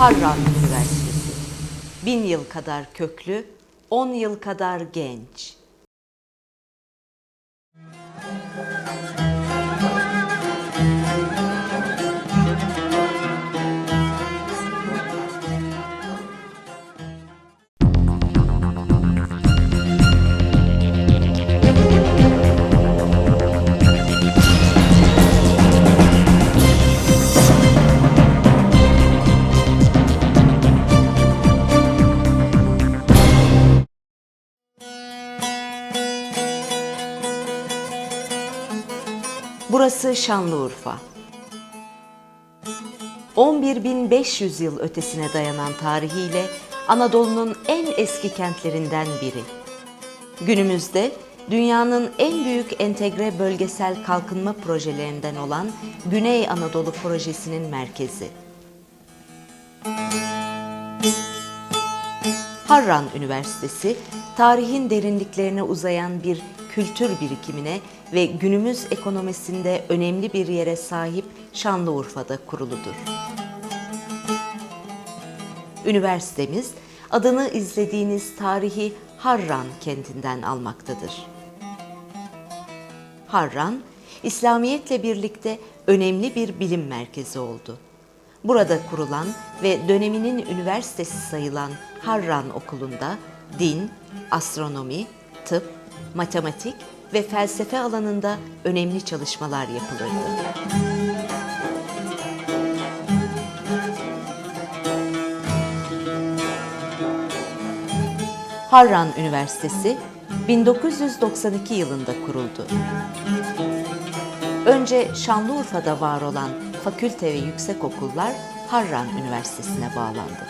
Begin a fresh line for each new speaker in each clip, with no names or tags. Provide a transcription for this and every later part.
Harran Üniversitesi. Bin yıl kadar köklü, on yıl kadar genç. Burası Şanlıurfa. 11.500 yıl ötesine dayanan tarihiyle Anadolu'nun en eski kentlerinden biri. Günümüzde dünyanın en büyük entegre bölgesel kalkınma projelerinden olan Güney Anadolu Projesi'nin merkezi. Harran Üniversitesi, tarihin derinliklerine uzayan bir kültür birikimine ve günümüz ekonomisinde önemli bir yere sahip Şanlıurfa'da kuruludur. Üniversitemiz adını izlediğiniz tarihi Harran kentinden almaktadır. Harran, İslamiyetle birlikte önemli bir bilim merkezi oldu. Burada kurulan ve döneminin üniversitesi sayılan Harran Okulu'nda din, astronomi, tıp, matematik ve felsefe alanında önemli çalışmalar yapılırdı. Harran Üniversitesi 1992 yılında kuruldu. Önce Şanlıurfa'da var olan fakülte ve yüksekokullar Harran Üniversitesi'ne bağlandı.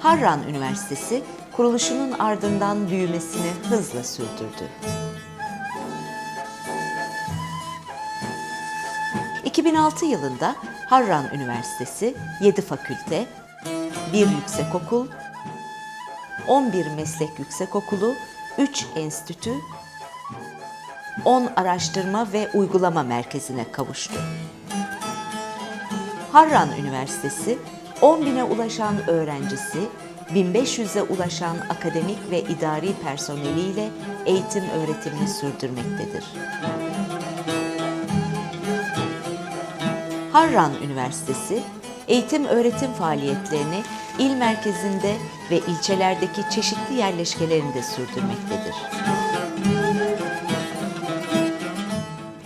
Harran Üniversitesi kuruluşunun ardından büyümesini hızla sürdürdü. 2006 yılında Harran Üniversitesi 7 fakülte, 1 yüksekokul, 11 meslek yüksekokulu, 3 enstitü, 10 araştırma ve uygulama merkezine kavuştu. Harran Üniversitesi 10 bine ulaşan öğrencisi, 1500'e ulaşan akademik ve idari personeliyle eğitim öğretimini sürdürmektedir. Harran Üniversitesi, eğitim öğretim faaliyetlerini il merkezinde ve ilçelerdeki çeşitli yerleşkelerinde sürdürmektedir.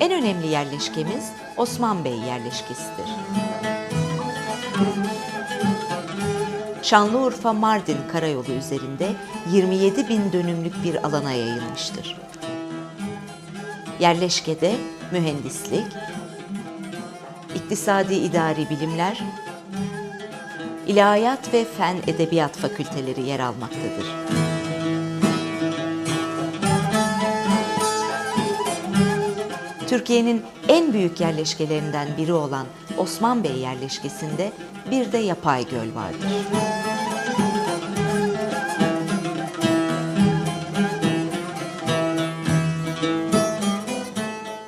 En önemli yerleşkemiz Osman Bey yerleşkesidir. Şanlıurfa Mardin Karayolu üzerinde 27 bin dönümlük bir alana yayılmıştır. Yerleşkede mühendislik, iktisadi idari bilimler, ilahiyat ve fen edebiyat fakülteleri yer almaktadır. Türkiye'nin en büyük yerleşkelerinden biri olan Osman Bey yerleşkesinde bir de yapay göl vardır.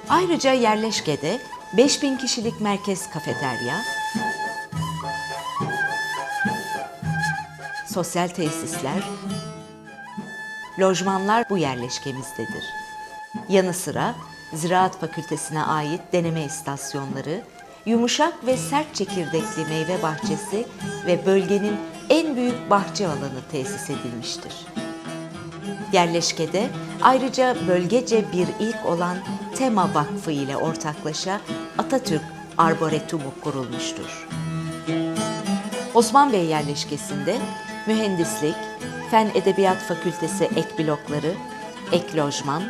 Ayrıca yerleşkede 5000 kişilik merkez kafeterya, sosyal tesisler, lojmanlar bu yerleşkemizdedir. Yanı sıra Ziraat Fakültesine ait deneme istasyonları, yumuşak ve sert çekirdekli meyve bahçesi ve bölgenin en büyük bahçe alanı tesis edilmiştir. Yerleşkede ayrıca bölgece bir ilk olan Tema Vakfı ile ortaklaşa Atatürk Arboretumu kurulmuştur. Osman Bey yerleşkesinde mühendislik, Fen Edebiyat Fakültesi ek blokları, ek lojman,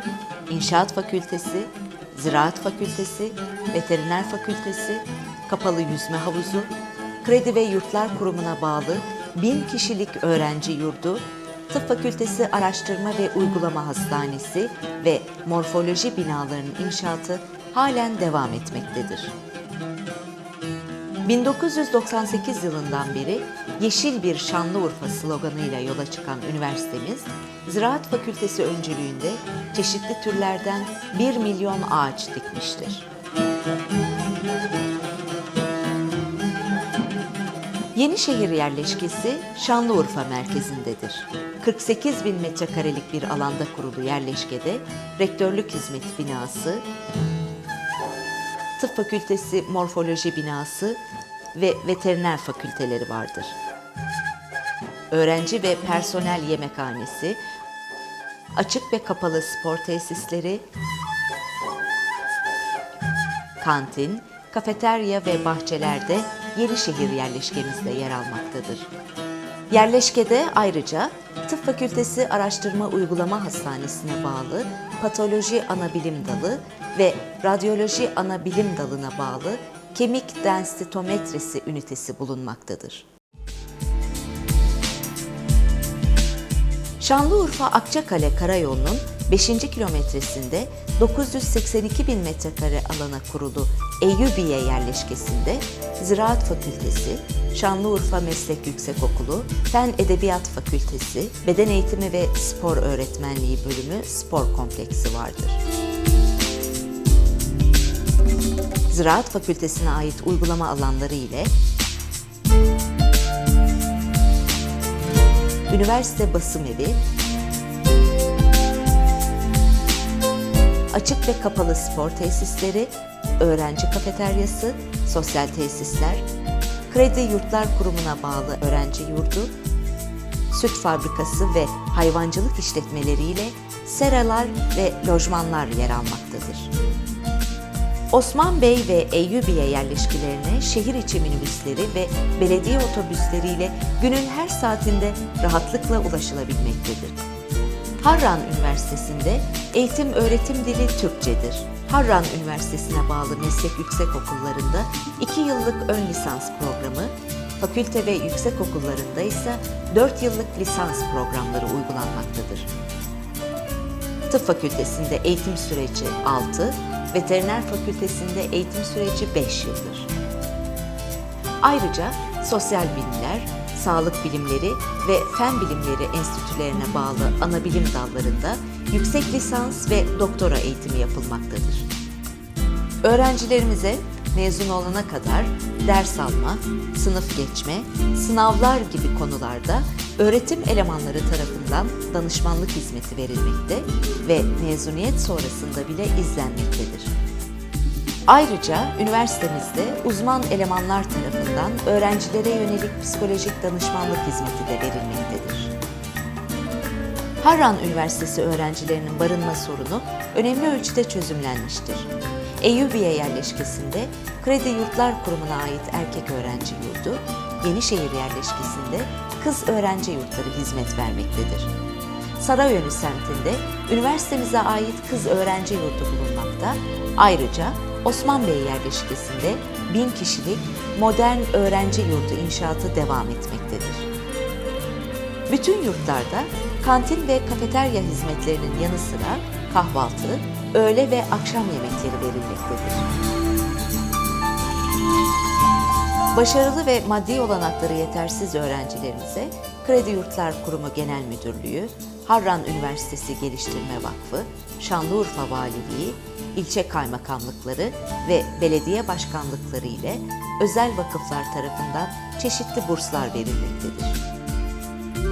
İnşaat Fakültesi, Ziraat Fakültesi, Veteriner Fakültesi, Kapalı Yüzme Havuzu, Kredi ve Yurtlar Kurumu'na bağlı bin kişilik öğrenci yurdu, Tıp Fakültesi Araştırma ve Uygulama Hastanesi ve morfoloji binalarının inşaatı halen devam etmektedir. 1998 yılından beri Yeşil bir Şanlıurfa sloganıyla yola çıkan üniversitemiz, Ziraat Fakültesi öncülüğünde çeşitli türlerden 1 milyon ağaç dikmiştir. Yenişehir yerleşkesi Şanlıurfa merkezindedir. 48 bin metrekarelik bir alanda kurulu yerleşkede rektörlük hizmet binası, tıp fakültesi morfoloji binası ve veteriner fakülteleri vardır. Öğrenci ve personel yemekhanesi, açık ve kapalı spor tesisleri, kantin, kafeterya ve bahçelerde Yenişehir yerleşkemizde yer almaktadır. Yerleşkede ayrıca Tıp Fakültesi Araştırma Uygulama Hastanesi'ne bağlı Patoloji Anabilim Dalı ve Radyoloji Anabilim Dalı'na bağlı Kemik Densitometrisi ünitesi bulunmaktadır. Şanlıurfa Akçakale Karayolu'nun 5. kilometresinde 982 bin metrekare alana kurulu Eyyubiye yerleşkesinde Ziraat Fakültesi, Şanlıurfa Meslek Yüksekokulu, Fen Edebiyat Fakültesi, Beden Eğitimi ve Spor Öğretmenliği bölümü spor kompleksi vardır. Ziraat Fakültesine ait uygulama alanları ile Üniversite Basım Evi, açık ve kapalı spor tesisleri, öğrenci kafeteryası, sosyal tesisler, Kredi Yurtlar Kurumu'na bağlı öğrenci yurdu, süt fabrikası ve hayvancılık işletmeleriyle seralar ve lojmanlar yer almaktadır. Osman Bey ve Eyyubiye yerleşkilerine şehir içi minibüsleri ve belediye otobüsleriyle günün her saatinde rahatlıkla ulaşılabilmektedir. Harran Üniversitesi'nde eğitim öğretim dili Türkçedir. Harran Üniversitesi'ne bağlı meslek yüksekokullarında 2 yıllık ön lisans programı, fakülte ve yüksekokullarında ise 4 yıllık lisans programları uygulanmaktadır. Tıp Fakültesinde eğitim süreci 6, Veteriner Fakültesinde eğitim süreci 5 yıldır. Ayrıca sosyal bilimler, sağlık bilimleri ve fen bilimleri enstitülerine bağlı anabilim dallarında yüksek lisans ve doktora eğitimi yapılmaktadır. Öğrencilerimize mezun olana kadar ders alma, sınıf geçme, sınavlar gibi konularda öğretim elemanları tarafından danışmanlık hizmeti verilmekte ve mezuniyet sonrasında bile izlenmektedir. Ayrıca üniversitemizde uzman elemanlar tarafından öğrencilere yönelik psikolojik danışmanlık hizmeti de verilmektedir. Harran Üniversitesi öğrencilerinin barınma sorunu önemli ölçüde çözümlenmiştir. Eyyubiye yerleşkesinde Kredi Yurtlar Kurumu'na ait erkek öğrenci yurdu, Yenişehir yerleşkesinde kız öğrenci yurtları hizmet vermektedir. Sarayönü semtinde üniversitemize ait kız öğrenci yurdu bulunmakta. Ayrıca Osman Bey yerleşkesinde bin kişilik modern öğrenci yurdu inşaatı devam etmektedir. Bütün yurtlarda kantin ve kafeterya hizmetlerinin yanı sıra kahvaltı, öğle ve akşam yemekleri verilmektedir. Başarılı ve maddi olanakları yetersiz öğrencilerimize Kredi Yurtlar Kurumu Genel Müdürlüğü, Harran Üniversitesi Geliştirme Vakfı, Şanlıurfa Valiliği, ilçe kaymakamlıkları ve belediye başkanlıkları ile özel vakıflar tarafından çeşitli burslar verilmektedir.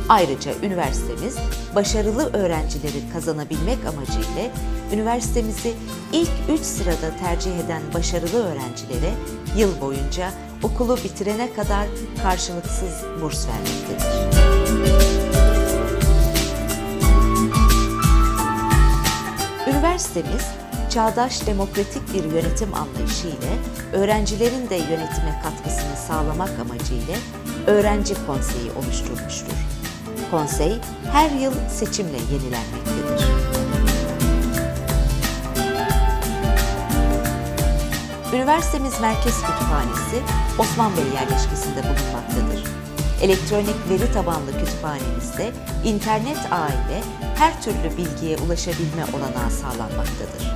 Ayrıca üniversitemiz başarılı öğrencileri kazanabilmek amacıyla üniversitemizi ilk 3 sırada tercih eden başarılı öğrencilere yıl boyunca okulu bitirene kadar karşılıksız burs vermektedir. Üniversitemiz çağdaş demokratik bir yönetim anlayışı ile öğrencilerin de yönetime katkısını sağlamak amacıyla öğrenci konseyi oluşturmuştur. Konsey her yıl seçimle yenilenmektedir. Üniversitemiz Merkez Kütüphanesi Osman Bey yerleşkesinde bulunmaktadır. Elektronik veri tabanlı kütüphanemizde internet ağı ile her türlü bilgiye ulaşabilme olanağı sağlanmaktadır.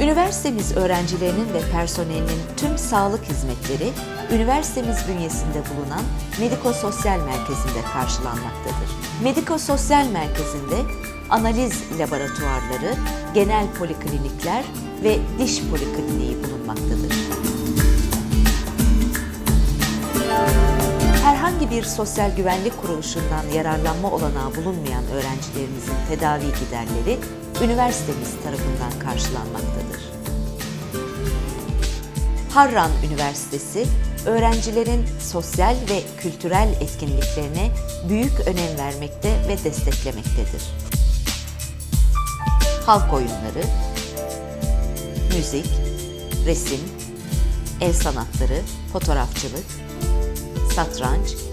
Üniversitemiz öğrencilerinin ve personelinin tüm sağlık hizmetleri üniversitemiz bünyesinde bulunan Mediko-Sosyal Merkezi'nde karşılanmaktadır. Mediko-Sosyal Merkezi'nde analiz laboratuvarları, genel poliklinikler ve diş polikliniği bulunmaktadır. Herhangi bir sosyal güvenlik kuruluşundan yararlanma olanağı bulunmayan öğrencilerimizin tedavi giderleri üniversitemiz tarafından karşılanmaktadır. Harran Üniversitesi, öğrencilerin sosyal ve kültürel etkinliklerine büyük önem vermekte ve desteklemektedir. Halk oyunları, müzik, resim, el sanatları, fotoğrafçılık, satranç,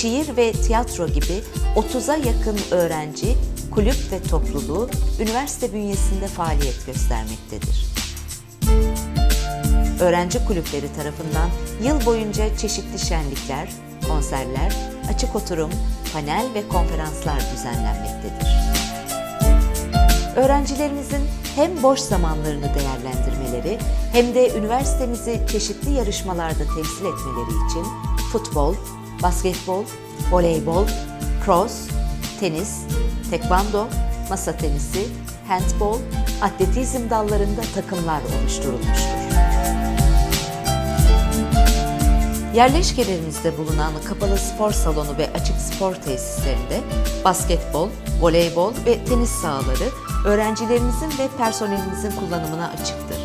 şiir ve tiyatro gibi 30'a yakın öğrenci, kulüp ve topluluğu üniversite bünyesinde faaliyet göstermektedir. Öğrenci kulüpleri tarafından yıl boyunca çeşitli şenlikler, konserler, açık oturum, panel ve konferanslar düzenlenmektedir. Öğrencilerimizin hem boş zamanlarını değerlendirmeleri hem de üniversitemizi çeşitli yarışmalarda temsil etmeleri için futbol, basketbol, voleybol, cross, tenis, tekvando, masa tenisi, handbol, atletizm dallarında takımlar oluşturulmuştur. Yerleşkelerimizde bulunan kapalı spor salonu ve açık spor tesislerinde basketbol, voleybol ve tenis sahaları öğrencilerimizin ve personelimizin kullanımına açıktır.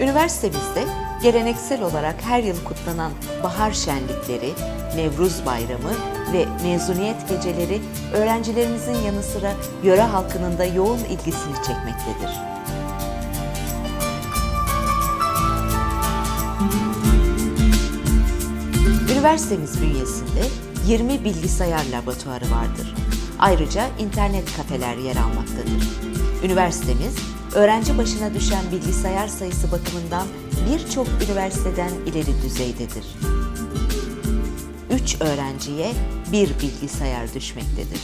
Üniversitemizde geleneksel olarak her yıl kutlanan bahar şenlikleri, Nevruz Bayramı ve mezuniyet geceleri öğrencilerimizin yanı sıra yöre halkının da yoğun ilgisini çekmektedir. Üniversitemiz bünyesinde 20 bilgisayar laboratuvarı vardır. Ayrıca internet kafeler yer almaktadır. Üniversitemiz, öğrenci başına düşen bilgisayar sayısı bakımından birçok üniversiteden ileri düzeydedir. 3 öğrenciye bir bilgisayar düşmektedir.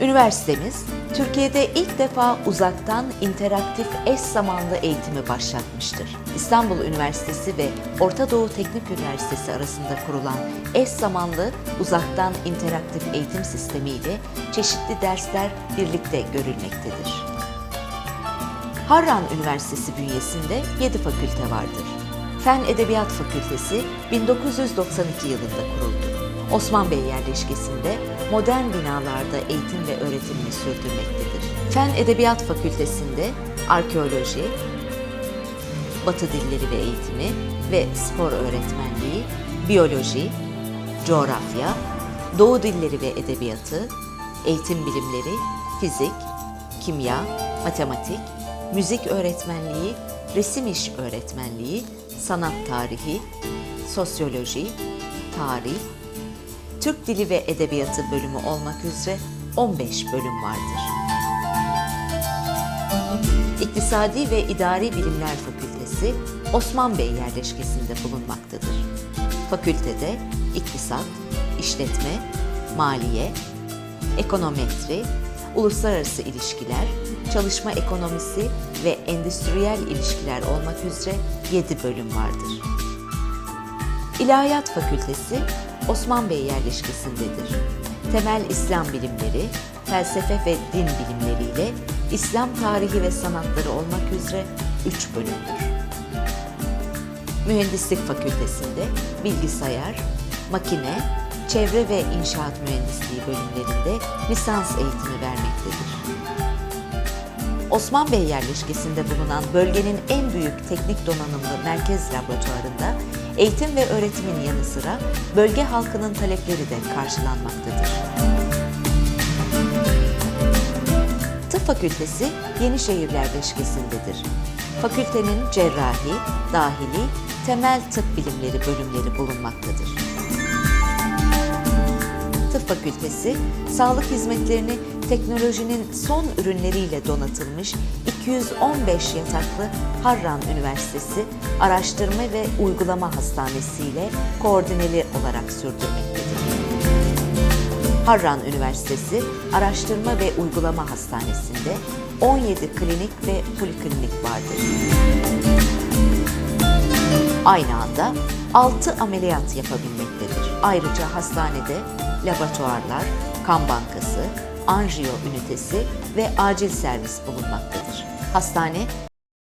Üniversitemiz, Türkiye'de ilk defa uzaktan interaktif eş zamanlı eğitimi başlatmıştır. İstanbul Üniversitesi ve Orta Doğu Teknik Üniversitesi arasında kurulan eş zamanlı uzaktan interaktif eğitim sistemi ile çeşitli dersler birlikte görülmektedir. Harran Üniversitesi bünyesinde 7 fakülte vardır. Fen Edebiyat Fakültesi 1992 yılında kuruldu. Osman Bey yerleşkesinde modern binalarda eğitim ve öğretimini sürdürmektedir. Fen Edebiyat Fakültesinde arkeoloji, Batı dilleri ve eğitimi ve spor öğretmenliği, biyoloji, coğrafya, Doğu dilleri ve edebiyatı, eğitim bilimleri, fizik, kimya, matematik, müzik öğretmenliği, resim iş öğretmenliği, sanat tarihi, sosyoloji, tarih, Türk Dili ve Edebiyatı bölümü olmak üzere 15 bölüm vardır. İktisadi ve İdari Bilimler Fakültesi Osman Bey yerleşkesinde bulunmaktadır. Fakültede iktisat, işletme, maliye, ekonometri, uluslararası ilişkiler, çalışma ekonomisi ve endüstriyel ilişkiler olmak üzere 7 bölüm vardır. İlahiyat Fakültesi Osman Bey yerleşkesindedir. Temel İslam bilimleri, felsefe ve din bilimleriyle İslam tarihi ve sanatları olmak üzere 3 bölümdür. Mühendislik Fakültesinde bilgisayar, makine, çevre ve inşaat mühendisliği bölümlerinde lisans eğitimi vermektedir. Osman Bey yerleşkesinde bulunan bölgenin en büyük teknik donanımlı merkez laboratuvarında eğitim ve öğretimin yanı sıra bölge halkının talepleri de karşılanmaktadır. Tıp Fakültesi Yenişehir yerleşkesindedir. Fakültenin cerrahi, dahili, temel tıp bilimleri bölümleri bulunmaktadır. Tıp Fakültesi, sağlık hizmetlerini teknolojinin son ürünleriyle donatılmış 215 yataklı Harran Üniversitesi Araştırma ve Uygulama Hastanesi ile koordineli olarak sürdürmektedir. Harran Üniversitesi Araştırma ve Uygulama Hastanesi'nde 17 klinik ve poliklinik vardır. Aynı anda 6 ameliyat yapabilmektedir. Ayrıca hastanede laboratuvarlar, kan bankası, anjiyo ünitesi ve acil servis bulunmaktadır. Hastane